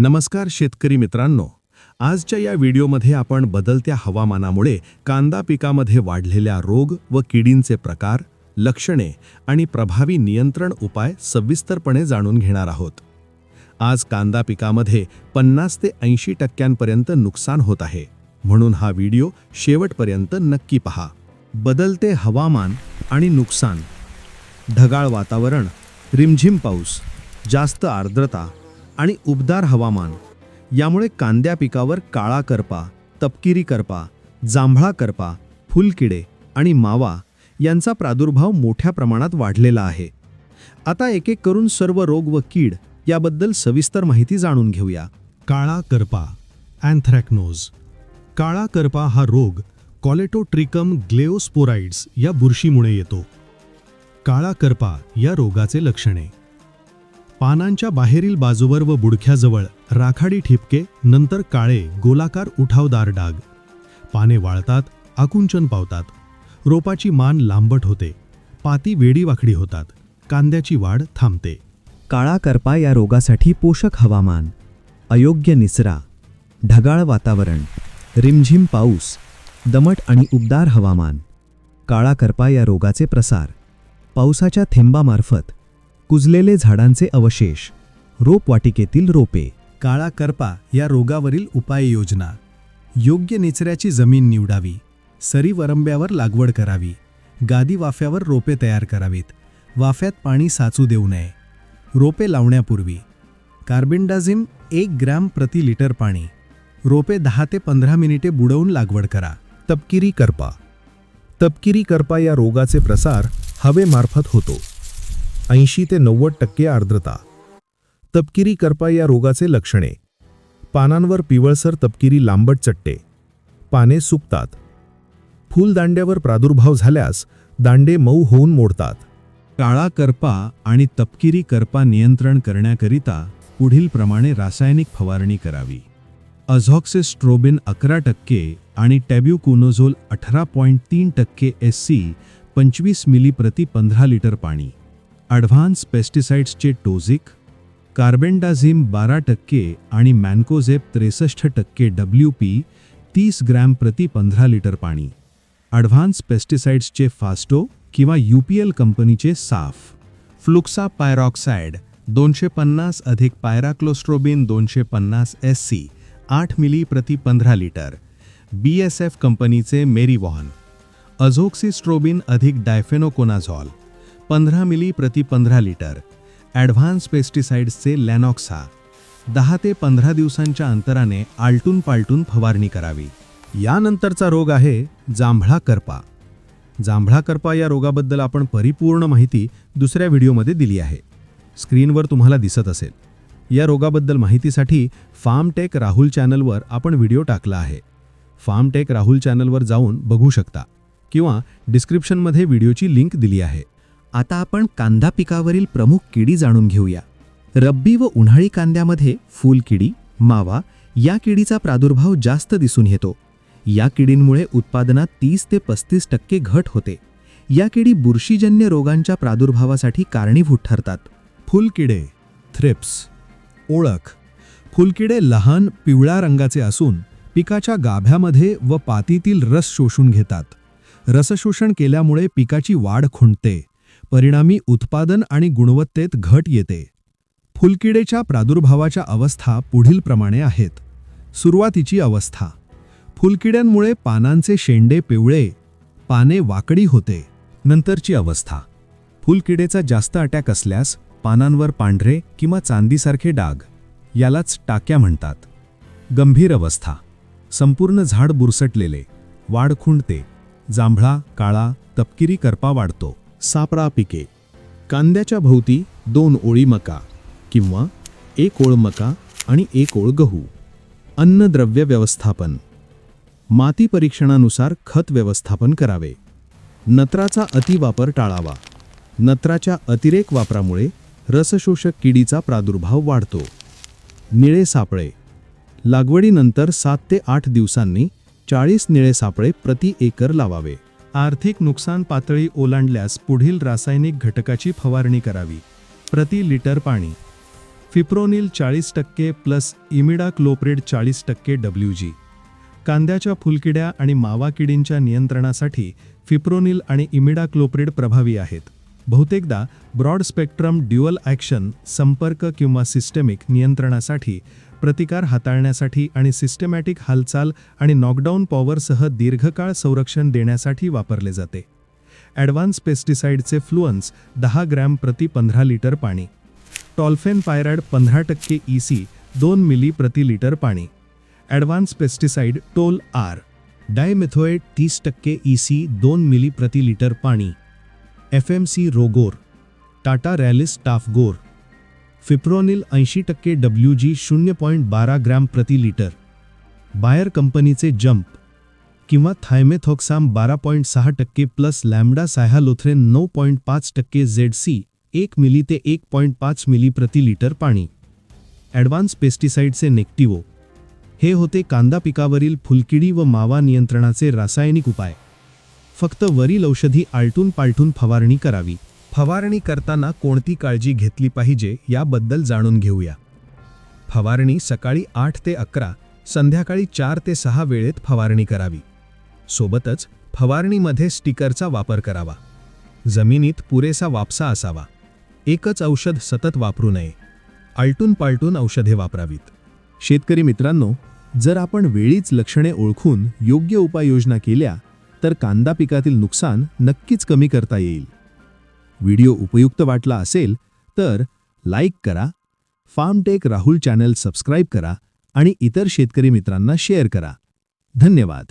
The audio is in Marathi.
नमस्कार शेतकरी मित्रांनो. आजच्या या व्हिडिओमध्ये आपण बदलत्या हवामानामुळे कांदा पिकामध्ये वाढलेल्या रोग व किडींचे प्रकार लक्षणे आणि प्रभावी नियंत्रण उपाय सविस्तरपणे जाणून घेणार आहोत. आज कांदा पिकामध्ये पन्नास ते ऐंशी टक्क्यांपर्यंत नुकसान होत आहे. म्हणून हा व्हिडिओ शेवटपर्यंत नक्की पहा. बदलते हवामान आणि नुकसान. ढगाळ वातावरण रिमझिम पाऊस जास्त आर्द्रता आणि उबदार हवामान. यामुळे कांद्या पिकावर काळा करपा तपकिरी करपा जांभळा करपा फुलकिडे आणि मावा यांचा प्रादुर्भाव मोठ्या प्रमाणात वाढलेला आहे. आता एक एक करून सर्व रोग व कीड याबद्दल सविस्तर माहिती जाणून घेऊया. काळा करपा अँथ्रॅक्नोज काळा करपा हा रोग कॉलेटोट्रिकम ग्लेओस्पोराइड्स या बुरशीमुळे येतो. काळा करपा या रोगाचे लक्षणे. पानांच्या बाहेरील बाजूवर व बुडख्याजवळ राखाडी ठिपके नंतर काळे गोलाकार उठावदार डाग. पाने वाळतात आकुंचन पावतात. रोपाची मान लांबट होते. पाती वेडीवाकडी होतात. कांद्याची वाढ थांबते. काळा करपा या रोगासाठी पोषक हवामान. अयोग्य निचरा. ढगाळ वातावरण. रिमझिम पाऊस. दमट आणि उबदार हवामान. काळा करपा या रोगाचे प्रसार. पावसाच्या थेंबामार्फत कुजलेले झाडांचे अवशेष रोपवाटिकेतील रोपे काळा करपा या रोगावरील उपाययोजना योग्य निचऱ्याची जमीन निवडावी सरी वरंब्यावर लागवड करावी गादी वाफ्यावर रोपे तयार करावीत वाफ्यात पाणी साचू देऊ नये रोपे लावण्यापूर्वी कार्बिंडाझिम एक ग्रॅम प्रति लिटर पाणी रोपे दहा ते पंधरा मिनिटे बुडवून लागवड करा तपकिरी करपा. तपकिरी करपा या रोगाचे प्रसार हवेमार्फत होतो. ऐंशी ते नव्वद टक्के आर्द्रता. तपकिरी करपा या रोगाचे लक्षणे. पानांवर पिवळसर तपकिरी लांबट चट्टे. पाने सुकतात. फुलदांड्यावर प्रादुर्भाव झाल्यास दांडे मऊ होऊन मोडतात. काळा करपा आणि तपकिरी करपा नियंत्रण करण्याकरिता पुढीलप्रमाणे रासायनिक फवारणी करावी. अझॉक्सेस्ट्रोबिन अकरा टक्के आणि टॅब्युकुनोझोल अठरा पॉईंट तीन टक्के एस सी पंचवीस मिली प्रति पंधरा लिटर पाणी. ॲडव्हान्स पेस्टिसाइड्सचे टोझिक कार्बेंडाझिम बारा टक्के आणि मॅन्कोझेप त्रेसष्ट टक्के डब्ल्यू पी तीस ग्रॅम प्रति पंधरा लिटर पाणी. ॲडव्हान्स पेस्टिसाइड्सचे फास्टो किंवा यू पी एल कंपनीचे साफ. फ्लुक्सा पायरॉक्साइड दोनशे पन्नास अधिक पायराक्लोस्ट्रोबिन दोनशे पन्नास एस सी आठ मिली प्रति पंधरा लिटर. बी एस एफ कंपनीचे मेरीवॉन. अझोक्सिस्ट्रोबिन अधिक डायफेनोकोनाझॉल. पंधरा मिली प्रति पंधरा लिटर. ॲडव्हान्स पेस्टिसाइड्सचे लॅनॉक्सा दहा ते पंधरा दिवसांच्या अंतराने आलटून पालटून फवारणी करावी. यानंतरचा रोग आहे जांभळा करपा. जांभळा करपा या रोगाबद्दल आपण परिपूर्ण माहिती दुसऱ्या व्हिडिओमध्ये दिली आहे. स्क्रीनवर तुम्हाला दिसत असेल. या रोगाबद्दल माहितीसाठी फार्मटेक राहुल चॅनलवर आपण व्हिडिओ टाकला आहे. फार्मटेक राहुल चॅनलवर जाऊन बघू शकता किंवा डिस्क्रिप्शनमध्ये व्हिडिओची लिंक दिली आहे. आता आपण कांदा पिकावरील प्रमुख किडी जाणून घेऊया. रब्बी व उन्हाळी कांद्यामध्ये फुलकिडी मावा या किडीचा प्रादुर्भाव जास्त दिसून येतो. या किडींमुळे उत्पादनात तीस ते पस्तीस टक्के घट होते. या किडी बुरशीजन्य रोगांच्या प्रादुर्भावासाठी कारणीभूत ठरतात. फुलकिडे थ्रिप्स ओळख. फुलकिडे लहान पिवळ्या रंगाचे असून पिकाच्या गाभ्यामध्ये व पातीतील रस शोषून घेतात. रसशोषण केल्यामुळे पिकाची वाढ खुंटते. परिणामी उत्पादन आणि गुणवत्तेत घट येते. फुलकिडेच्या प्रादुर्भावाच्या अवस्था पुढीलप्रमाणे आहेत. सुरुवातीची अवस्था. फुलकिड्यांमुळे पानांचे शेंडे पिवळे पाने वाकडी होते. नंतरची अवस्था. फुलकिडेचा जास्त अटॅक असल्यास पानांवर पांढरे किंवा चांदीसारखे डाग यालाच टाक्या म्हणतात. गंभीर अवस्था. संपूर्ण झाड बुरसटलेले वाढ खुंडते जांभळा काळा तपकिरी करपा वाढतो. सापळा पिके. कांद्याच्या भोवती दोन ओळी मका किंवा एक ओळ मका आणि एक ओळ गहू. अन्नद्रव्य व्यवस्थापन. माती परीक्षणानुसार खत व्यवस्थापन करावे. नत्राचा अतिवापर टाळावा. नत्राच्या अतिरेक वापरामुळे रसशोषक किडीचा प्रादुर्भाव वाढतो. निळे सापळे. लागवडीनंतर सात ते आठ दिवसांनी चाळीस निळे सापळे प्रति एकर लावावे. आर्थिक नुकसान पातळी ओलांडल्यास पुढील रासायनिक घटकाची फवारणी करावी. प्रति लिटर पाणी. फिप्रोनिल चाळीस टक्के प्लस इमिडाक्लोप्रेड चाळीस टक्के डब्ल्यू जी कांद्याच्या फुलकिड्या आणि मावा किडींच्या नियंत्रणासाठी फिप्रोनिल आणि इमिडाक्लोप्रेड प्रभावी आहेत. बहुतेकदा ब्रॉड स्पेक्ट्रम ड्युअल ॲक्शन संपर्क किंवा सिस्टेमिक नियंत्रणासाठी प्रतिकार हाताळण्यासाठी आणि सिस्टमॅटिक हालचाल आणि नॉकडाऊन पॉवरसह दीर्घकाळ संरक्षण देण्यासाठी वापरले जाते. ॲडव्हान्स पेस्टिसाइडचे फ्लुअन्स दहा ग्रॅम प्रति पंधरा लिटर पाणी. टॉल्फेन पायरॅड पंधरा टक्के ई सी दोन मिली प्रति लिटर पाणी. ॲडव्हान्स पेस्टिसाइड टोल आर. डायमेथोएट तीस टक्के ई सी दोन मिली प्रति लिटर पाणी. F M C Rogor Tata Rallis Tafgor fipronil ऐंशी टक्के डब्ल्यू जी शून्य पॉईंट बारा ग्रॅम प्रति लिटर बायर कंपनीचे जम्प किंवा थायमेथॉक्साम बारा पॉईंट सहा टक्के प्लस लॅमडा सायहालोथ्रेन नऊ पॉईंट पाच टक्के झेड सी एक मिली ते एक पॉईंट पाच मिली प्रति लिटर पाणी. ॲडव्हान्स पेस्टिसाइडचे नेक्टिवो हे होते कांदा पिकावरील फुलकिडी व मावा नियंत्रणाचे रासायनिक उपाय. फक्त वरील औषधी आलटून पालटून फवारणी करावी. फवारणी करताना कोणती काळजी घेतली पाहिजे याबद्दल जाणून घेऊया. फवारणी सकाळी आठ ते अकरा संध्याकाळी चार ते सहा वेळेत फवारणी करावी. सोबतच फवारणीमध्ये स्टिकरचा वापर करावा. जमिनीत पुरेसा वापसा असावा. एकच औषध सतत वापरू नये. आलटून पालटून औषधे वापरावीत. शेतकरी मित्रांनो जर आपण वेळीच लक्षणे ओळखून योग्य उपाययोजना केल्या तर कांदा पिकातील नुकसान नक्कीच कमी करता येईल. व्हिडिओ उपयुक्त वाटला असेल तर लाईक करा फार्मटेक राहुल चॅनल सबस्क्राईब करा आणि इतर शेतकरी मित्रांना शेअर करा. धन्यवाद.